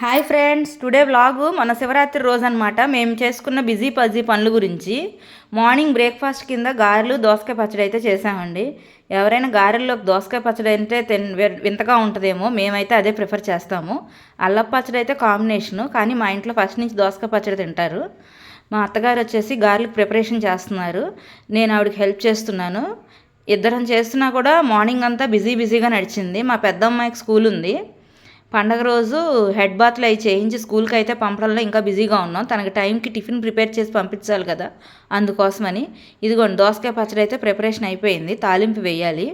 Hi friends today vlog మన శివరాత్రి రోజు అనమాట మేము చేసుకున్న బిజీ పజీ పనుల గురించి. మార్నింగ్ బ్రేక్ఫాస్ట్ కింద గారెలు దోసకాయ పచ్చడి అయితే చేసామండి ఎవరైనా గారెల్లోకి దోసకాయ పచ్చడి అంటే తిన్ వింతగా ఉంటుందేమో మేమైతే అదే ప్రిఫర్ చేస్తాము. అల్లపు పచ్చడి అయితే కాంబినేషను కానీ మా ఇంట్లో ఫస్ట్ నుంచి దోసకాయ పచ్చడి తింటారు. మా అత్తగారు వచ్చేసి గారెలకు ప్రిపరేషన్ చేస్తున్నారు. నేను ఆవిడకి హెల్ప్ చేస్తున్నాను. ఇద్దరం చేస్తున్నా కూడా మార్నింగ్ అంతా బిజీ బిజీగా నడిచింది. మా పెద్ద అమ్మాయికి స్కూల్ ఉంది పండగ రోజు హెడ్ బాత్లు అవి చేయించి స్కూల్కి అయితే పంపడంలో ఇంకా బిజీగా ఉన్నాం. తనకి టైంకి టిఫిన్ ప్రిపేర్ చేసి పంపించాలి కదా అందుకోసమని. ఇదిగోండి దోసకాయ పచ్చడి అయితే ప్రిపరేషన్ అయిపోయింది తాలింపు వేయాలి.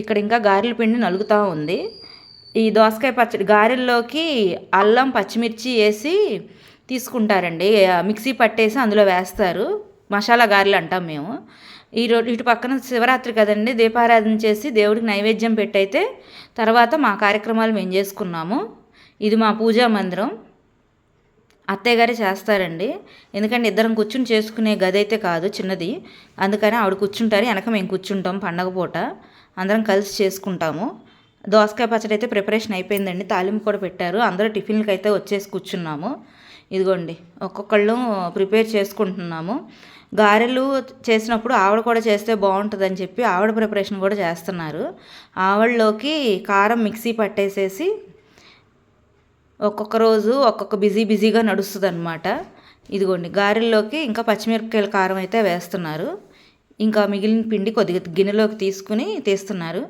ఇక్కడ ఇంకా గారెల పిండి నలుగుతూ ఉంది. ఈ దోసకాయ పచ్చడి గారెల్లోకి అల్లం పచ్చిమిర్చి వేసి తీసుకుంటారండి. మిక్సీ పట్టేసి అందులో వేస్తారు. మసాలా గారెలు అంటాం మేము. ఈ రో ఇటు పక్కన శివరాత్రి కదండి దీపారాధన చేసి దేవుడికి నైవేద్యం పెట్టయితే తర్వాత మా కార్యక్రమాలు మేము చేసుకున్నాము. ఇది మా పూజా మందిరం. అత్తయ్య గారే చేస్తారండి. ఎందుకంటే ఇద్దరం కూర్చుని చేసుకునే గది అయితే కాదు చిన్నది. అందుకని ఆవిడ కూర్చుంటారు వెనక మేము కూర్చుంటాం పండగ పూట. అందరం కలిసి చేసుకుంటాము. దోసకాయ పచ్చడి అయితే ప్రిపరేషన్ అయిపోయిందండి తాలింపు కూడా పెట్టారు. అందరూ టిఫిన్లకి అయితే వచ్చేసి కూర్చున్నాము. ఇదిగోండి ఒక్కొక్కళ్ళు ప్రిపేర్ చేసుకుంటున్నాము. గారెలు చేసినప్పుడు ఆవిడ కూడా చేస్తే బాగుంటుందని చెప్పి ఆవిడ ప్రిపరేషన్ కూడా చేస్తున్నారు. ఆవిడలోకి కారం మిక్సీ పట్టేసేసి ఒక్కొక్క రోజు ఒక్కొక్క బిజీ బిజీగా నడుస్తుంది అనమాట ఇదిగోండి గారెల్లోకి ఇంకా పచ్చిమిరపకాయల కారం అయితే వేస్తున్నారు. ఇంకా మిగిలిన పిండి కొద్దిగా గిన్నెలోకి తీసుకుని తీస్తున్నారు.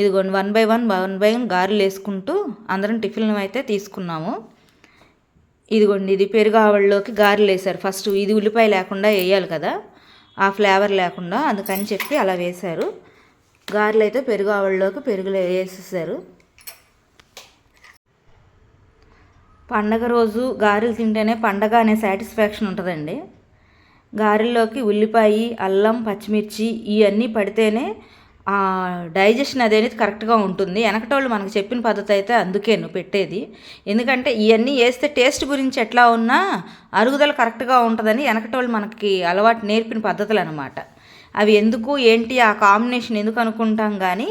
ఇదిగోండి one by one one by one గారెలు వేసుకుంటూ అందరం టిఫిన్లు అయితే తీసుకున్నాము. ఇదిగోండి ఇది పెరుగు ఆవళ్ళలోకి గారెలు వేశారు ఫస్ట్ ఇది ఉల్లిపాయ లేకుండా వేయాలి కదా ఆ ఫ్లేవర్ లేకుండా అందుకని చెప్పి అలా వేశారు. గారెలు అయితే పెరుగు ఆవళ్ళలోకి పెరుగులో వేసేసారు. పండగ రోజు గారెలు తింటేనే పండగ అనే సాటిస్ఫాక్షన్ ఉంటుందండి. గారెల్లోకి ఉల్లిపాయ అల్లం పచ్చిమిర్చి ఇవన్నీ పడితేనే డైజెషన్ అనేది కరెక్ట్గా ఉంటుంది. వెనకటోళ్ళు మనకు చెప్పిన పద్ధతి అయితే అందుకే నువ్వు పెట్టేది. ఎందుకంటే ఇవన్నీ వేస్తే టేస్ట్ గురించి ఎట్లా ఉన్నా అరుగుదల కరెక్ట్గా ఉంటుందని వెనకటోళ్ళు మనకి అలవాటు నేర్పిన పద్ధతులు అనమాట అవి ఎందుకు ఏంటి ఆ కాంబినేషన్ ఎందుకు అనుకుంటాం కానీ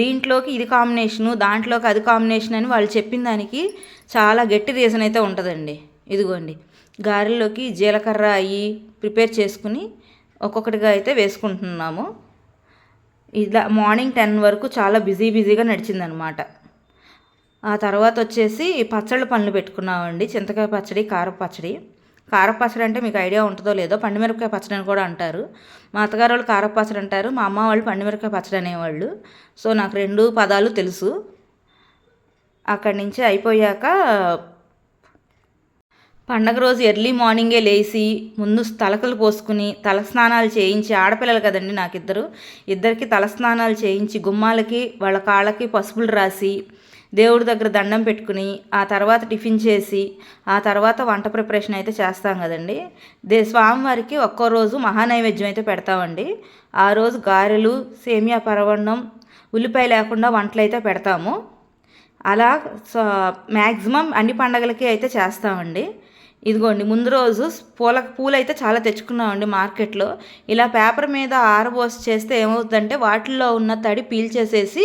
దీంట్లోకి ఇది కాంబినేషను దాంట్లోకి అది కాంబినేషన్ అని వాళ్ళు చెప్పిన దానికి చాలా గట్టి రీజన్ అయితే ఉంటుందండి. ఇదిగోండి. గారెల్లోకి జీలకర్ర అవి ప్రిపేర్ చేసుకుని ఒక్కొక్కటిగా అయితే వేసుకుంటున్నాము. ఇలా మార్నింగ్ టెన్ వరకు చాలా బిజీ బిజీగా నడిచిందనమాట. ఆ తర్వాత వచ్చేసి పచ్చళ్ళ పనులు పెట్టుకున్నామండి. చింతకాయ పచ్చడి కార పచ్చడి. కార పచ్చడి అంటే మీకు ఐడియా ఉంటుందో లేదో పండుమిరపకాయ పచ్చడి అని కూడా అంటారు. మా అత్తగారు వాళ్ళు కార పచ్చడి అంటారు. మా అమ్మ వాళ్ళు పండుమిరపకాయ పచ్చడి అనేవాళ్ళు. సో నాకు రెండు పదాలు తెలుసు. అక్కడి నుంచి అయిపోయాక పండగ రోజు ఎర్లీ మార్నింగే లేచి ముందు తలకలు పోసుకుని తలస్నానాలు చేయించి ఆడపిల్లలు కదండి నాకు ఇద్దరు ఇద్దరికి తలస్నానాలు చేయించి గుమ్మాలకి వాళ్ళ కాళ్ళకి పసుపులు రాసి దేవుడి దగ్గర దండం పెట్టుకుని ఆ తర్వాత టిఫిన్ చేసి ఆ తర్వాత వంట ప్రిపరేషన్ అయితే చేస్తాం కదండి. దే స్వామివారికి ఒక్కో రోజు మహానైవేద్యం అయితే పెడతామండి. ఆ రోజు గారెలు సేమియా పరవన్నం ఉల్లిపాయ లేకుండా వంటలు అయితే పెడతాము. అలా మ్యాక్సిమం అన్ని పండగలకి అయితే చేస్తామండి. ఇదిగోండి ముందు రోజు పూల పూలు అయితే చాలా తెచ్చుకున్నామండి మార్కెట్లో. ఇలా పేపర్ మీద ఆరబోసి చేస్తే ఏమవుతుందంటే వాటిల్లో ఉన్న తడి పీల్చేసేసి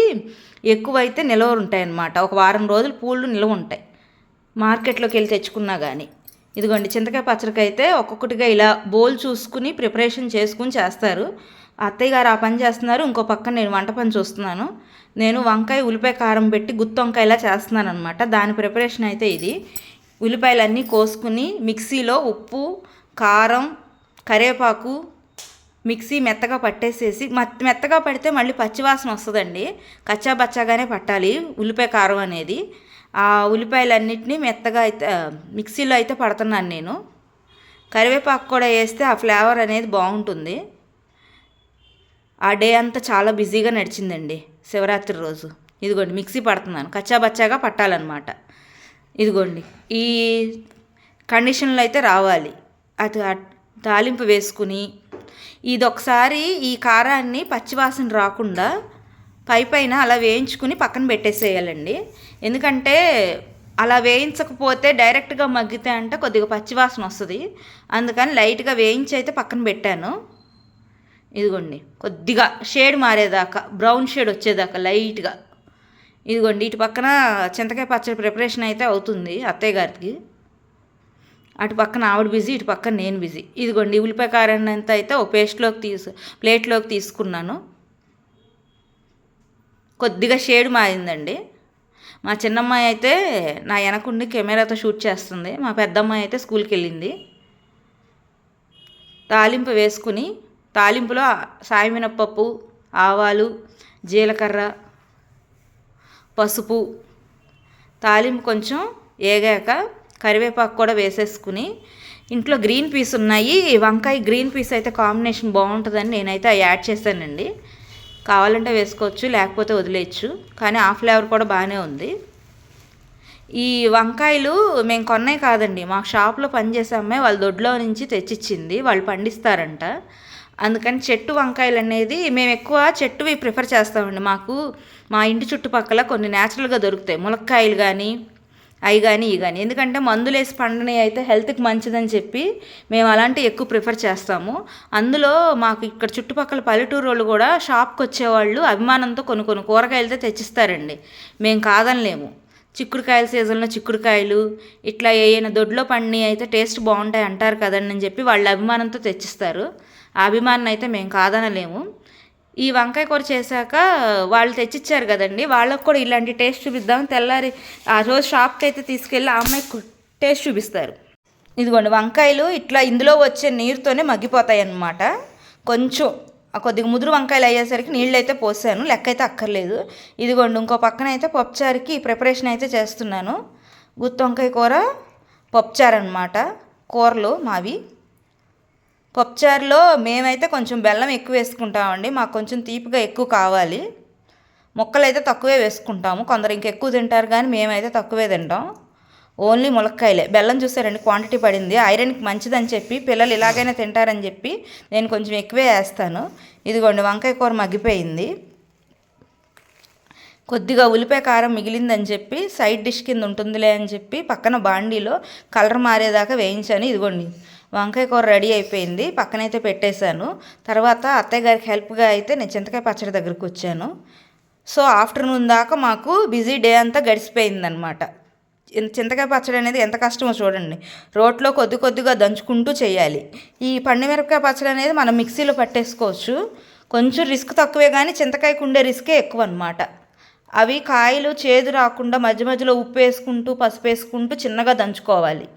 ఎక్కువైతే నిలవ ఉంటాయన్నమాట ఒక వారం రోజులు పూలు నిలవ ఉంటాయి మార్కెట్లోకి వెళ్ళి తెచ్చుకున్నా కానీ ఇదిగోండి చింతకాయ పచ్చడికి అయితే ఒక్కొక్కటిగా ఇలా బోల్ చూసుకుని ప్రిపరేషన్ చేసుకుని చేస్తారు. అత్తయ్య గారు ఆ పని చేస్తున్నారు ఇంకో పక్కన నేను వంట పని చూస్తున్నాను. నేను వంకాయ ఉల్లిపాయ కారం పెట్టి గుత్తి వంకాయలా చేస్తున్నాను అనమాట దాని ప్రిపరేషన్ అయితే ఇది. ఉల్లిపాయలన్నీ కోసుకుని మిక్సీలో ఉప్పు కారం కరివేపాకు మిక్సీ మెత్తగా పట్టేసేసి మెత్తగా పడితే మళ్ళీ పచ్చివాసన వస్తుందండి. కచ్చా బచ్చాగానే పట్టాలి ఉల్లిపాయ కారం అనేది. ఆ ఉల్లిపాయలన్నిటినీ మెత్తగా అయితే మిక్సీలో అయితే పడుతున్నాను నేను. కరివేపాకు కూడా వేస్తే ఆ ఫ్లేవర్ అనేది బాగుంటుంది. ఆ డే అంతా చాలా బిజీగా నడిచిందండి శివరాత్రి రోజు. ఇదిగోండి మిక్సీ పడుతున్నాను. కచ్చా బచ్చాగా పట్టాలన్నమాట. ఇదిగోండి ఈ కండిషన్లో అయితే రావాలి. అది తాలింపు వేసుకుని ఇది ఒకసారి ఈ కారాన్ని పచ్చివాసన రాకుండా పై పైన అలా వేయించుకుని పక్కన పెట్టేసేయాలండి. ఎందుకంటే అలా వేయించకపోతే డైరెక్ట్గా మగ్గితే అంటే కొద్దిగా పచ్చివాసన వస్తుంది. అందుకని లైట్గా వేయించి అయితే పక్కన పెట్టాను. ఇదిగోండి కొద్దిగా షేడ్ మారేదాకా బ్రౌన్ షేడ్ వచ్చేదాకా లైట్గా. ఇదిగోండి ఇటు పక్కన చింతకాయ పచ్చడి ప్రిపరేషన్ అయితే అవుతుంది అత్తయ్య గారికి. అటు పక్కన ఆవిడ బిజీ ఇటు పక్కన నేను బిజీ. ఇదిగోండి ఉల్లిపాయ కారం ఎంత అయితే ఒక పేస్ట్లోకి తీసు ప్లేట్లోకి తీసుకున్నాను. కొద్దిగా షేడ్ మారిందండి. మా చిన్నమ్మాయి అయితే నా వెనకుండి కెమెరాతో షూట్ చేస్తుంది. మా పెద్దమ్మాయి అయితే స్కూల్కి వెళ్ళింది. తాలింపు వేసుకుని తాలింపులో సాయమినప్పప్పు ఆవాలు జీలకర్ర పసుపు తాలింపు కొంచెం ఏగాక కరివేపాకు కూడా వేసేసుకుని ఇంట్లో గ్రీన్ పీస్ ఉన్నాయి. వంకాయ గ్రీన్ పీస్ అయితే కాంబినేషన్ బాగుంటుందని నేనైతే యాడ్ చేశానండి. కావాలంటే వేసుకోవచ్చు లేకపోతే వదిలేయచ్చు. కానీ ఆ ఫ్లేవర్ కూడా బాగానే ఉంది. ఈ వంకాయలు మేము కొన్నాయి కాదండి. మా షాప్లో పనిచేసే అమ్మాయి వాళ్ళ దొడ్లో నుంచి తెచ్చిచ్చింది. వాళ్ళు పండిస్తారంట. అందుకని చెట్టు వంకాయలు అనేది మేము ఎక్కువ చెట్టువి ప్రిఫర్ చేస్తామండి. మాకు మా ఇంటి చుట్టుపక్కల కొన్ని న్యాచురల్గా దొరుకుతాయి. ములక్కాయలు కానీ అవి కానీ ఇవి కానీ ఎందుకంటే మందులు వేసి అయితే హెల్త్కి మంచిదని చెప్పి మేము అలాంటివి ఎక్కువ ప్రిఫర్ చేస్తాము. అందులో మాకు ఇక్కడ చుట్టుపక్కల పల్లెటూరు వాళ్ళు కూడా షాప్కి వచ్చేవాళ్ళు అభిమానంతో కొన్ని కొన్ని కూరగాయలతో తెచ్చిస్తారండి. మేము కాదనలేము. చిక్కుడుకాయల సీజన్లో చిక్కుడుకాయలు ఇట్లా ఏమైనా దొడ్లో పండి అయితే టేస్ట్ బాగుంటాయి అంటారు కదండి అని చెప్పి వాళ్ళ అభిమానంతో తెచ్చిస్తారు. ఆ అభిమానం అయితే మేము కాదనలేము. ఈ వంకాయ కూర చేశాక వాళ్ళు తెచ్చిచ్చారు కదండి. వాళ్ళకు కూడా ఇలాంటి టేస్ట్ చూపిద్దాం. తెల్లారి ఆ రోజు షాప్కి అయితే తీసుకెళ్ళి ఆ అమ్మాయికి టేస్ట్ చూపిస్తారు. ఇదిగోండి వంకాయలు ఇట్లా ఇందులో వచ్చే నీరుతోనే మగ్గిపోతాయి అన్నమాట కొంచెం కొద్దిగా ముదురు వంకాయలు అయ్యేసరికి నీళ్ళు అయితే పోసాను. లెక్క అయితే అక్కర్లేదు. ఇదిగోండి ఇంకో పక్కన అయితే పప్పుచారుకి ప్రిపరేషన్ అయితే చేస్తున్నాను. గుత్తి వంకాయ కూర పప్పుచారు అనమాట కూరలు మావి. పప్పుచారులో మేమైతే కొంచెం బెల్లం ఎక్కువ వేసుకుంటామండి. మాకు కొంచెం తీపిగా ఎక్కువ కావాలి. ముక్కలు అయితే తక్కువే వేసుకుంటాము. కొందరు ఇంకెక్కువ తింటారు కానీ మేమైతే తక్కువే తింటాం. ఓన్లీ ములక్కాయలే. బెల్లం చూసారండి క్వాంటిటీ పడింది. ఐరన్కి మంచిదని చెప్పి పిల్లలు ఇలాగైనా తింటారని చెప్పి నేను కొంచెం ఎక్కువే వేస్తాను. ఇదిగోండి వంకాయ కూర మగ్గిపోయింది. కొద్దిగా ఉల్లిపాయ కారం మిగిలిందని చెప్పి సైడ్ డిష్ కింద ఉంటుందిలే అని చెప్పి పక్కన బాండీలో కలర్ మారేదాకా వేయించాను. ఇదిగోండి వంకాయ కూర రెడీ అయిపోయింది. పక్కనైతే పెట్టేశాను. తర్వాత అత్తయ్య గారికి హెల్ప్గా అయితే నేను చింతకాయ పచ్చడి దగ్గరకు వచ్చాను. సో ఆఫ్టర్నూన్ దాకా మాకు బిజీ డే అంతా గడిచిపోయిందనమాట చింతకాయ పచ్చడి అనేది ఎంత కష్టమో చూడండి. రోట్లో కొద్ది కొద్దిగా దంచుకుంటూ చేయాలి. ఈ పండుమిరపకాయ పచ్చడి అనేది మనం మిక్సీలో పట్టేసుకోవచ్చు. కొంచెం రిస్క్ తక్కువే కానీ చింతకాయకు ఉండే రిస్కే ఎక్కువ అనమాట అవి కాయలు చేదు రాకుండా మధ్య మధ్యలో ఉప్పు వేసుకుంటూ పసుపు వేసుకుంటూ చిన్నగా దంచుకోవాలి.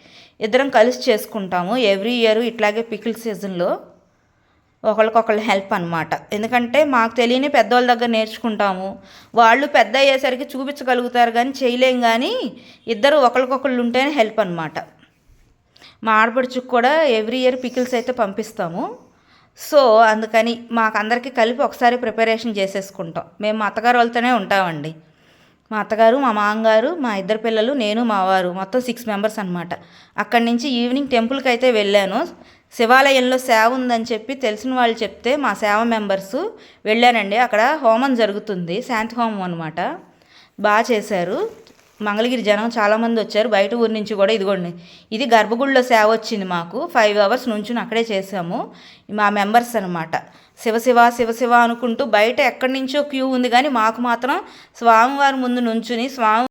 ఇద్దరం కలిసి చేసుకుంటాము. ఎవ్రీ ఇయర్ ఇట్లాగే పికిల్ సీజన్లో ఒకళ్ళకొకళ్ళు హెల్ప్ అనమాట ఎందుకంటే మాకు తెలియని పెద్దవాళ్ళ దగ్గర నేర్చుకుంటాము. వాళ్ళు పెద్ద అయ్యేసరికి చూపించగలుగుతారు కానీ చేయలేం కానీ ఇద్దరు ఒకరికొకళ్ళు ఉంటేనే హెల్ప్ అనమాట మా ఆడపడుచుకు కూడా ఎవ్రీ ఇయర్ పికిల్స్ అయితే పంపిస్తాము. సో అందుకని మాకందరికీ కలిపి ఒకసారి ప్రిపరేషన్ చేసేసుకుంటాం. మేము అత్తగారు వాళ్ళతోనే ఉంటామండి. మా అత్తగారు మా మామగారు మా ఇద్దరు పిల్లలు నేను మా వారు మొత్తం సిక్స్ మెంబర్స్ అనమాట అక్కడి నుంచి ఈవినింగ్ టెంపుల్కి అయితే వెళ్ళాను. శివాలయంలో సేవ ఉందని చెప్పి తెలిసిన వాళ్ళు చెప్తే మా సేవ మెంబర్స్ వెళ్ళానండి అక్కడ హోమం జరుగుతుంది శాంతి హోమం అనమాట బాగా చేశారు. మంగళగిరి జనం చాలామంది వచ్చారు. బయట ఊరి నుంచి కూడా ఇదిగోండి. ఇది గర్భగుడిలో సేవ వచ్చింది మాకు. ఫైవ్ అవర్స్ నుంచి అక్కడే చేసాము. మా మెంబర్స్ అనమాట శివశివ శివశివ అనుకుంటూ బయట ఎక్కడి నుంచో క్యూ ఉంది కానీ మాకు మాత్రం స్వామివారి ముందు నుంచుని స్వామి